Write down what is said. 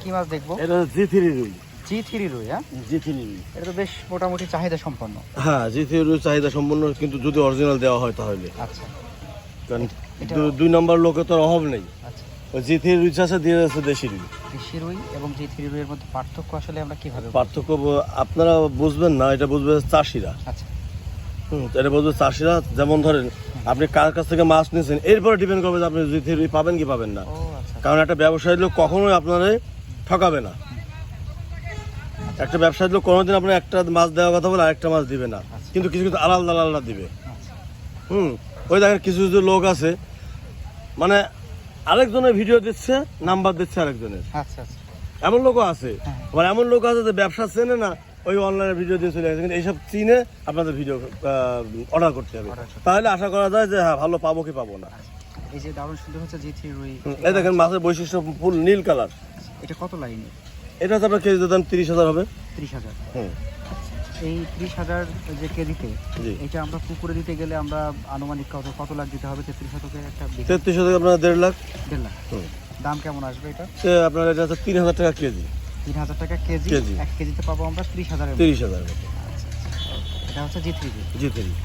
কি মাছ দেখব? এটা জি থ্রি রুই। জি থ্রি রুই হ্যাঁ? জি থ্রি রুই। এটা তো বেশ মোটামুটি চাহিদা সম্পন্ন। হ্যাঁ জি থ্রি রুই চাহিদা সম্পন্ন কিন্তু যদি অরিজিনাল দেওয়া হয় তাহলে। আচ্ছা। কারণ দুই নম্বর লোকে তো অভাব নেই। আচ্ছা। জি থ্রি রুই চাষে দিয়ে যাচ্ছে দেশি রুই। দেশি রুই এবং জি থ্রি রুইয়ের মধ্যে পার্থক্য আসলে আমরা কীভাবে পার্থক্য আপনারা বুঝবেন না এটা বুঝবে চাষিরা। আচ্ছা। হুম এটা বুঝবে চাষিরা। যেমন ধরেন আপনি কার কাছ থেকে মাছ নিয়েছেন এরপরে ডিপেন্ড করবে যে আপনি জি থ্রি রুই পাবেন কি পাবেন না। কারণ একটা ব্যবসায়ী লোক কখনোই আপনারে ঠকাবে না। একটা ব্যবসায়ী লোক কোনোদিন আপনার একটা মাছ দেওয়ার কথা বলে আরেকটা মাছ দিবে না। আচ্ছা। কিন্তু কিছু কিছু আলাদা আলাদা দিবে। আচ্ছা হুম ওই দেখেন কিছু কিছু লোক আছে। মানে আরেকজনের ভিডিও দিচ্ছে নাম্বার দিচ্ছে আরেকজনের। আচ্ছা আচ্ছা। এমন লোকও আছে। হ্যাঁ। আবার এমন লোক আছে যে ব্যবসা চেনে না ওই অনলাইনে ভিডিও দিয়ে চলে গেছে কিন্তু এইসব চিনে আপনাদের ভিডিও অর্ডার করতে হবে। তাহলে আশা করা যায় যে হ্যাঁ ভালো পাবো কি পাবো না। এই যে দারুণ সুন্দর হচ্ছে জি থ্রি রুই। এই দেখেন মাছের বৈশিষ্ট্য ফুল নীল কালার। এটা কত লাইনে এটা তো আপনার কেজি দাম তিরিশ হাজার হবে। ত্রিশ হাজার। হুম। এই ত্রিশ হাজার যে কেজিতে এটা আমরা পুকুরে দিতে গেলে আমরা আনুমানিক কত কত লাখ দিতে হবে? তেত্রিশ শতকে একটা তেত্রিশ হাজার আপনার দেড় লাখ। দেড় লাখ। দাম কেমন আসবে এটা? আপনার এটা হচ্ছে তিন হাজার টাকা কেজি। তিন হাজার টাকা কেজি। এক কেজিতে পাবো আমরা ত্রিশ হাজারের মতো। তিরিশ হাজার আচ্ছা আচ্ছা। এটা হচ্ছে জি থ্রি জি তিরিশ